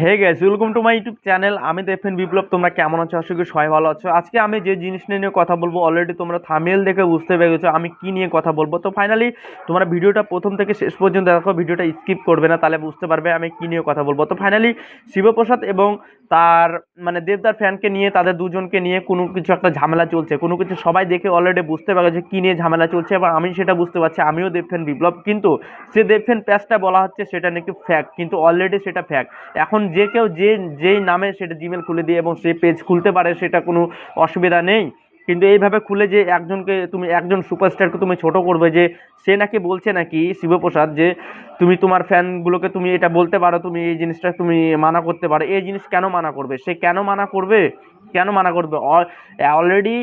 Hey guys welcome to my YouTube channel আমি দেখেন বিপ্লব, তোমরা কেমন আছো? আশা করি সবাই ভালো আছো। আজকে আমি যে জিনিস নিয়ে কথা বলব অলরেডি তোমরা থামেল দেখে বুঝতে পেরে গেছো আমি কি নিয়ে কথা বলব। তো ফাইনালি তোমরা ভিডিওটা প্রথম থেকে শেষ পর্যন্ত দেখো, ভিডিওটা স্কিপ করবে না, তাহলে বুঝতে পারবে আমি কি নিয়ে কথা বলব। তো ফাইনালি শিবপ্রসাদ এবং তার মানে দেবদার ফ্যানকে নিয়ে, তাদের দুজনকে নিয়ে কোনো কিছু একটা ঝামেলা চলছে। কোনো কিছু সবাই দেখে অলরেডি বুঝতে পারে যে কী নিয়ে ঝামেলা চলছে এবং আমি সেটা বুঝতে পারছি, আমিও দেব ফ্যান বিপ্লব। কিন্তু সে দেব ফ্যান প্যাচটা বলা হচ্ছে সেটা নাকি ফ্যাক কিন্তু অলরেডি সেটা ফ্যাক এখন যে কেউ যে, যেই নামে সেটা জিমেল খুলে দিয়ে এবং সে পেজ খুলতে পারে, সেটা কোনো অসুবিধা নেই। কিন্তু এইভাবে খুলে যে একজনকে তুমি, একজন সুপারস্টারকে তুমি ছোট করবে যে, সে নাকি বলছে নাকি শিবপ্রসাদ যে, তুমি তোমার ফ্যানগুলোকে তুমি এটা বলতে পারো, তুমি এই জিনিসটা তুমি মানা করতে পারো। এই জিনিস কেন মানা করবে? সে কেন মানা করবে? কেন মানা করবে? অলরেডি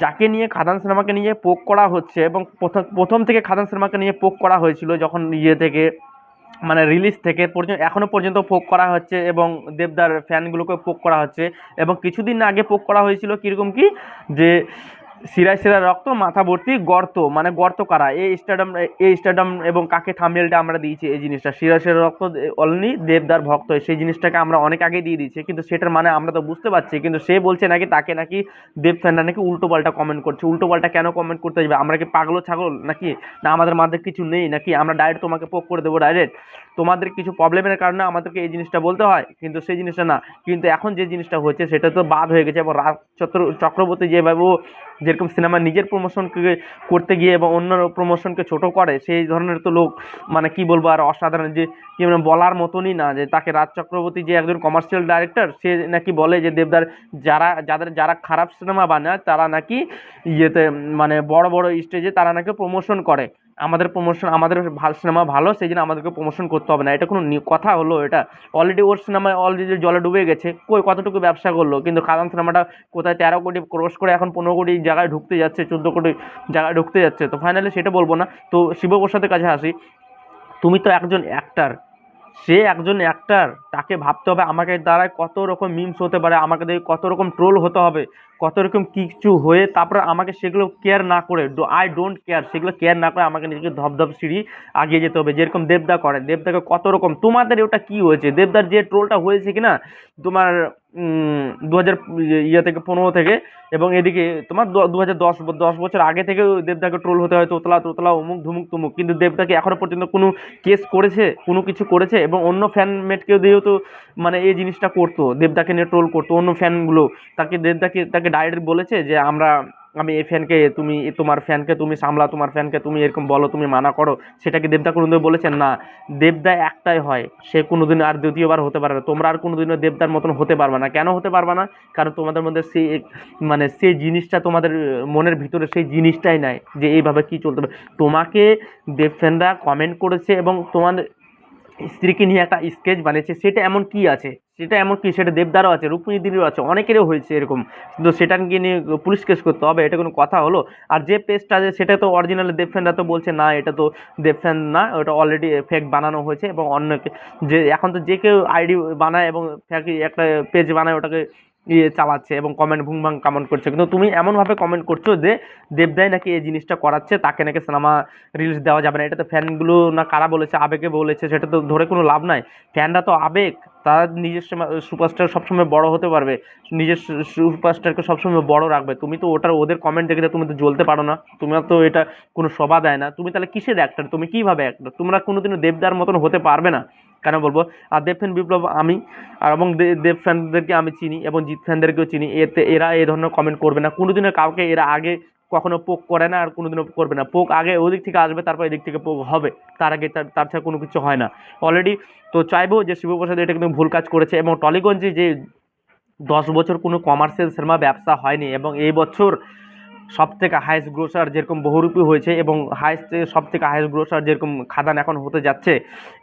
যাকে নিয়ে খাদান সিনেমাকে নিয়ে পোক করা হচ্ছে এবং প্রথম প্রথম থেকে খাদান সিনেমাকে নিয়ে পোক করা হয়েছিল যখন ইয়ে থেকে মানে রিলিজ থেকে পর্যন্ত এখনও পর্যন্ত পোক করা হচ্ছে এবং দেবদার ফ্যানগুলোকে পোক করা হচ্ছে। এবং কিছুদিন আগে পোক করা হয়েছিল কীরকম কি? যে শিরায় শিরায় রক্ত, মাথা ভর্তি, গর্ত। মানে গর্ত কারা? এই স্টেডিয়াম এই স্টেডিয়াম এবং কাকে থামবেলটা আমরা দিয়েছি এই জিনিসটা। শিরা শিরা রক্ত অলনি দেবদার ভক্ত, সেই জিনিসটাকে আমরা অনেক আগে দিয়ে দিয়েছি। কিন্তু সেটার মানে আমরা তো বুঝতে পারছি, কিন্তু সে বলছে নাকি, তাকে নাকি দেব ফ্যানরা নাকি উল্টো পাল্টা কমেন্ট করছে। উল্টো পাল্টা কেন কমেন্ট করতে যাবে? আমরা কি পাগলো ছাগল নাকি? না, আমাদের মাঝে কিছু নেই নাকি? আমরা ডাইরেক্ট তোমাকে পোক করে দেবো ডাইরেক্ট তোমাদের কিছু প্রবলেমের কারণে আমাদেরকে এই জিনিসটা বলতে হয়, কিন্তু সেই জিনিসটা না। কিন্তু এখন যে জিনিসটা হচ্ছে সেটা তো বাদ হয়ে গেছে এবং রাজ চক্র চক্রবর্তী যেভাবে যেরকম সিনেমা নিজের প্রমোশনকে করতে গিয়ে এবং অন্য প্রমোশনকে ছোট করে, সেই ধরনের তো লোক মানে কি বলব, আর অসাধারণ যে, কি মানে বলার মতনই না যে, তাকে রাজ চক্রবর্তী যে একজন কমার্শিয়াল ডাইরেক্টর সে নাকি বলে যে, দেবদার, যারা, যাদের, যারা খারাপ সিনেমা বানায়, তারা নাকি ইয়েতে মানে বড় বড় স্টেজে তারা নাকি প্রমোশন করে। আমাদের প্রমোশন আমাদের ভালো সিনেমা ভালো সেই জন্য আমাদেরকে প্রমোশন করতে হবে না। এটা কোনো কথা হলো, এটা অলরেডি ওর সিনেমায় অলরেডি জলে ডুবে গেছে, কই কতটুকু ব্যবসা করল? কিন্তু খাদান সিনেমাটা কোথায় তেরো কোটি ক্রস করে এখন পনেরো কোটি জায়গায় ঢুকতে যাচ্ছে, চোদ্দ কোটি জায়গায় ঢুকতে যাচ্ছে। তো ফাইনালি সেটা বলব না। তো শিবপ্রসাদের কাছে আসি। তুমি তো একজন অ্যাক্টার সে একজন অ্যাক্টার তাকে ভাবতে হবে আমাকে দ্বারায় কত রকম মিমস হতে পারে, আমাকে দিয়ে কত রকম ট্রোল হতে হবে। কত রকম কিছু হয়ে তারপরে আমাকে সেগুলো কেয়ার না করে আই ডোন্ট কেয়ার সেগুলো কেয়ার না করে আমাকে নিজেকে ধপধপ সিঁড়ি আগিয়ে যেতে হবে। যেরকম দেবদা করে, দেবদাকে কত রকম তোমাদের ওটা কি হয়েছে? দেবদার যে ট্রোলটা হয়েছে কি না তোমার দু হাজার ইয়ে থেকে পনেরো থেকে এবং এদিকে তোমার দু হাজার দশ দশ বছর আগে থেকে দেবদাকে ট্রোল হতে হয়, তোতলা তোতলা, অমুক ধুমুক তুমুক। কিন্তু দেবদাকে এখনও পর্যন্ত কোনো কেস করেছে, কোনো কিছু করেছে এবং অন্য ফ্যানমেটকেও দিয়েও তো মানে এই জিনিসটা করতো, দেবদাকে নিয়ে ট্রোল করতো, অন্য ফ্যানগুলো তাকে দেবদাকে তাকে ডাইরেক্ট বলেছে যে আমরা, আমি এই ফ্যানকে তুমি, তোমার ফ্যানকে তুমি সামলা তোমার ফ্যানকে তুমি এরকম বলো, তুমি মানা করো সেটাকে দেবদা কোনোদিন বলেছেন? না। দেবদা একটাই হয়, সে কোনোদিন আর দ্বিতীয়বার হতে পারে না। তোমরা আর কোনোদিনও দেবদার মতন হতে পারবে না। কেন হতে পারবে না? কারণ তোমাদের মধ্যে এক- মানে সেই জিনিসটা তোমাদের, মনের ভিতরে সেই জিনিসটাই নাই যে এইভাবে কি চলতে হবে তোমাকে দেব ফ্যানরা কমেন্ট করেছে এবং তোমাদের স্ত্রীকে নিয়ে একটা স্কেচ বানিয়েছে, সেটা এমন কি আছে? সেটা এমন কি? সেটা দেবদারও আছে রুক্মিণীদেরও আছে, অনেকেরও হয়েছে এরকম। কিন্তু সেটাকে নিয়ে পুলিশ কেস করতে হবে, এটা কোনো কথা হলো? আর যে পেজটা আছে, সেটা তো অরিজিনাল দেবফ্যানরা তো বলছে, না, এটা তো দেবফ্যান না, ওটা অলরেডি ফেক বানানো হয়েছে এবং অন্যকে যে এখন তো যে কেউ আইডি বানায় এবং ফেক একটা পেজ বানায়, ওটাকে ইয়ে চালাচ্ছে এবং কমেন্ট ভুং ভাং কমেন্ট করছে। কিন্তু তুমি এমনভাবে কমেন্ট করছ যে দেবদাই নাকি এই জিনিসটা করাচ্ছে, তাকে নাকি সিনেমা রিলিজ দেওয়া যাবে না। এটা তো ফ্যানগুলো না কারা বলেছে, আবেগে বলেছে, সেটা তো ধরে কোনো লাভ নাই। ফ্যানরা তো আবেগ। তারা নিজের সুপারস্টার সবসময় বড় হতে পারবে। নিজের সুপারস্টারকে সবসময় বড় রাখবে। তুমি তো ওটার, ওদের কমেন্ট দেখে তুমি তো জ্বলতে পারো না। তোমার তো এটা কোনো শোভা দেয় না। তুমি তাহলে কিসের অ্যাক্টার তুমি কীভাবে অ্যাক্টার তোমরা কোনোদিনও দেবদার মতন হতে পারবে না। কেন বলব? আর দেব ফ্যান বিপ্লব আমি, আর এবং দেব ফ্যানদেরকে আমি চিনি, এবং জিৎ ফ্যানদেরকেও চিনি। এতে এরা এই ধরনের কমেন্ট করবে না। কোনোদিনও কাউকে এরা আগে কখনো পোক করে না আর কোনোদিনও করবে না। পোক আগে ওদিক থেকে আসবে, তারপর এদিক থেকে পোক হবে। তার আগে তার তার ছাড়া কোনো কিছু হয় না। অলরেডি তো চাইব যে শিবপ্রসাদ এটা কিন্তু ভুল কাজ করেছে এবং টলিগঞ্জে যে দশ বছর কোনো কমার্শিয়াল সিনেমা ব্যবসা হয়নি এবং এই বছর সব থেকে হায়েস্ট গ্রোসার যেরকম বহুরূপী হয়েছে এবং হায়েস্ট সব থেকে হায়েস্ট গ্রোসার যেরকম খাদান এখন হতে যাচ্ছে,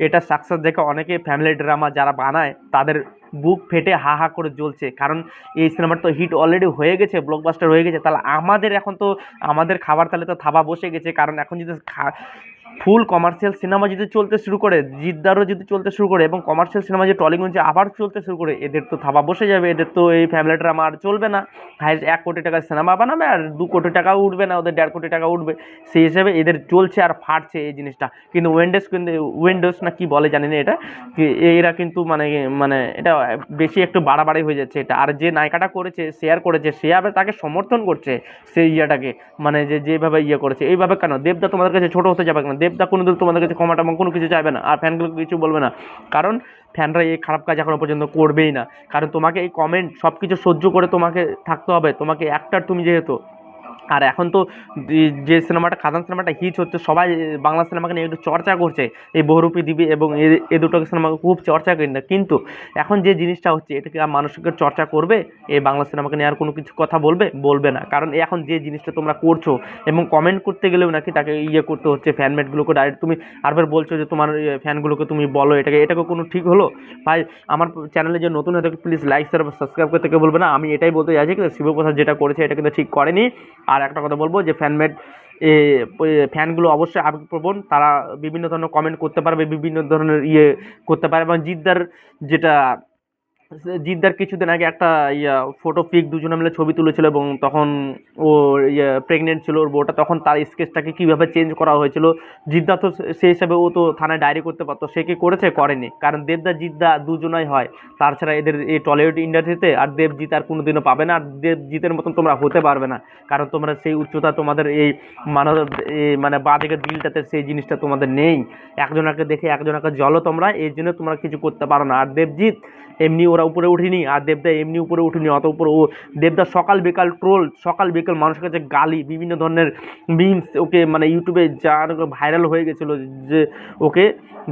এটা সাকসেস দেখে অনেকে ফ্যামিলি ড্রামা যারা বানায়, তাদের বুক ফেটে হা হা করে জ্বলছে। কারণ এই সিনেমাটা তো হিট অলরেডি হয়ে গেছে ব্লকবাস্টার হয়ে গেছে, তাহলে আমাদের এখন তো, আমাদের খাবার তাহলে তো থাবা বসে গেছে। কারণ এখন যদি ফুল কমার্শিয়াল সিনেমা যদি চলতে শুরু করে, জিদ্দারও যদি চলতে শুরু করে এবং কমার্শিয়াল সিনেমা যে টলিগঞ্জে আবার চলতে শুরু করে, এদের তো থাবা বসে যাবে, এদের তো এই ফ্যামিলি ড্রামা আর চলবে না। হাইস্ট এক কোটি টাকার সিনেমা বানাবে আর দু কোটি টাকাও উঠবে না, ওদের দেড় কোটি টাকা উঠবে। সেই হিসেবে এদের চলছে আর ফাটছে এই জিনিসটা। কিন্তু উইন্ডোজ কিন্তু উইন্ডোজ না কি বলে জানি না এটা এরা কিন্তু মানে মানে এটা বেশি একটু বাড়াবাড়ি হয়ে যাচ্ছে এটা। আর যে নায়িকাটা করেছে শেয়ার করেছে, সে আবার তাকে সমর্থন করছে সেই ইয়েটাকে। মানে যে, যেভাবে ইয়ে করেছে, এইভাবে কেন? দেবদা তোমাদের কাছে ছোটো হতে যাবে কেন? দেবদা কোনোদিন তোমাদের কাছে ক্ষমা এবং কোনো কিছু চাইবে না। আর ফ্যানগুলো কিছু বলবে না। কারণ ফ্যানরা এই খারাপ কাজ এখনও পর্যন্ত করবেই না। কারণ তোমাকে এই কমেন্ট সব কিছু সহ্য করে তোমাকে থাকতে হবে। তোমাকে একটার তুমি যেহেতু। আর এখন তো যে- সিনেমাটা খাদান সিনেমাটা হিট হচ্ছে, সবাই বাংলা সিনেমাকে নিয়ে একটু চর্চা করছে। এই বহুরূপী দিবি এবং এ- দুটো সিনেমাকে খুব চর্চা করি না। কিন্তু এখন যে জিনিসটা হচ্ছে, এটাকে আর মানুষকে চর্চা করবে এই বাংলা সিনেমাকে নিয়ে আর কোনো কিছু কথা বলবে বলবে না। কারণ এখন যে জিনিসটা তোমরা করছ এবং কমেন্ট করতে গেলেও নাকি তাকে ইয়ে করতে হচ্ছে ফ্যানমেটগুলোকে ডাইরেক্ট তুমি আরবার বলছো যে তোমার ফ্যানগুলোকে তুমি বলো, এটাকে এটাকে কোনো ঠিক হলো? ভাই, আমার চ্যানেলে যে নতুন হয়ে থাকে প্লিজ লাইক সাবস্ক্রাইব করতে কেউ বলবে না। আমি এটাই বলতে চাইছি কিন্তু শিবপ্রসাদ যেটা করেছে, এটা কিন্তু ঠিক করেনি। আর একটা কথা বলব যে ফ্যানমেড ফ্যানগুলো অবশ্যই আবেগপ্রবণ তারা বিভিন্ন ধরনের কমেন্ট করতে পারবে, বিভিন্ন ধরনের ইয়ে করতে পারে এবং জিদ্দার যেটা জিদ্দার কিছুদিন আগে একটা ইয়া ফটো পিক দুজনে মিলে ছবি তুলেছিল এবং তখন ও ইয়ে প্রেগনেন্ট ছিল, ওর বউটা, তখন তার স্কেচটাকে কীভাবে চেঞ্জ করা হয়েছিল, জিদ্দা তো সে- সেই হিসাবে ও তো থানায় ডায়েরি করতে পারতো, সে কি করেছে? করেনি। কারণ দেবদা, জিদ্দা দুজনাই হয়। তাছাড়া এদের এই টলিউড ইন্ডাস্ট্রিতে আর দেবজিৎ আর কোনোদিনও পাবে না, আর দেবজিতের মতন তোমরা হতে পারবে না। কারণ তোমরা সেই উচ্চতা, তোমাদের এই মানব মানে বাঁদিকের দিলটাতে সেই জিনিসটা তোমাদের নেই। একজনকে দেখে একজনকে জলো তোমরা, এই জন্য তোমরা কিছু করতে পারো না। আর দেবজিৎ, এমনি ওরা উপরে উঠিনি, আর দেবদা এমনি উপরে উঠিনি, অত উপরে ও দেবদা সকাল বিকাল ট্রোল সকাল বিকাল মানুষের কাছে গালি, বিভিন্ন ধরনের মিমস ওকে মানে ইউটিউবে যা ভাইরাল হয়ে গেছিল যে ওকে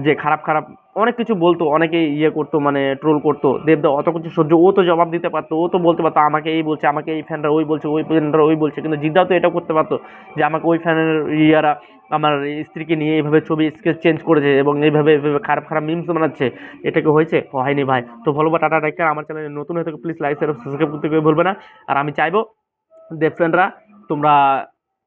যে খারাপ খারাপ অনেক কিছু বলতো অনেকে ইয়ে করতো মানে ট্রোল করতো, দেবদা অত কিছু সহ্য, ও তো জবাব দিতে পারতো, ও তো বলতে পারতো, আমাকে এই বলছে, আমাকে এই ফ্যানরা ওই বলছে, ওই ফ্যানরা ওই বলছে, কিন্তু জিদ্দাও তো এটা করতে পারতো, যে আমাকে ওই ফ্যানের ইয়ারা, আমার স্ত্রীকে নিয়ে এইভাবে ছবি স্কেচ চেঞ্জ করেছে এবং এইভাবে এইভাবে খারাপ খারাপ মিমস বানাচ্ছে, এটা কি হয়েছে? হয়নি ভাই, তো বলব টাটা ডাক্তার আমার চ্যানেলে নতুন হয়ে থাকে প্লিজ লাইক সাবস্ক্রাইব করতে কেউ বলবে না, আর আমি চাইব, দেব ফ্রেন্ডরা তোমরা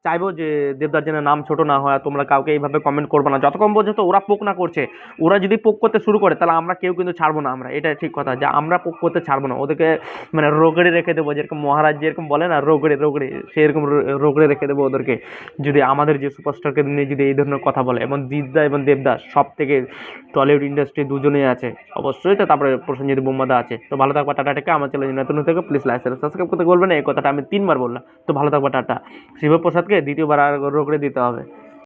চাইব যে দেবদার যেন নাম ছোট না হয় তোমরা কাউকে এইভাবে কমেন্ট করবে না। যতক্ষণ পর্যন্ত ওরা পোক না করছে। ওরা যদি পোক করতে শুরু করে, তাহলে আমরা কেউ কিন্তু ছাড়বো না আমরা। এটা ঠিক কথা যে আমরা পোক করতে ছাড়বো না। ওদেরকে মানে রোগড়ে রেখে দেবো, যেরকম মহারাজ যেরকম বলে না, রোগড়ে রোগড়ে, সেরকম রোগড়ে রেখে দেবো ওদেরকে। যদি আমাদের যে সুপারস্টারকে নিয়ে যদি এই ধরনের কথা বলে, এবং জিদ্দা এবং দেবদাস সব থেকে টলিউড ইন্ডাস্ট্রি দুজনেই আছে, অবশ্যই তো তারপরে প্রসেনজিৎ বোম্বাদা আছে। তো ভালো থাকবা, টাটা টেকে আমার চ্যানেল নতুন থেকে প্লিজ লাইক সাবস্ক্রাইব করতে বলবেন এই কথাটা আমি তিনবার বললাম। তো ভালো থাকবা, টাটা। শিবপ্রসাদকে দ্বিতীয়বার আর রোগড়ে দিতে হবে।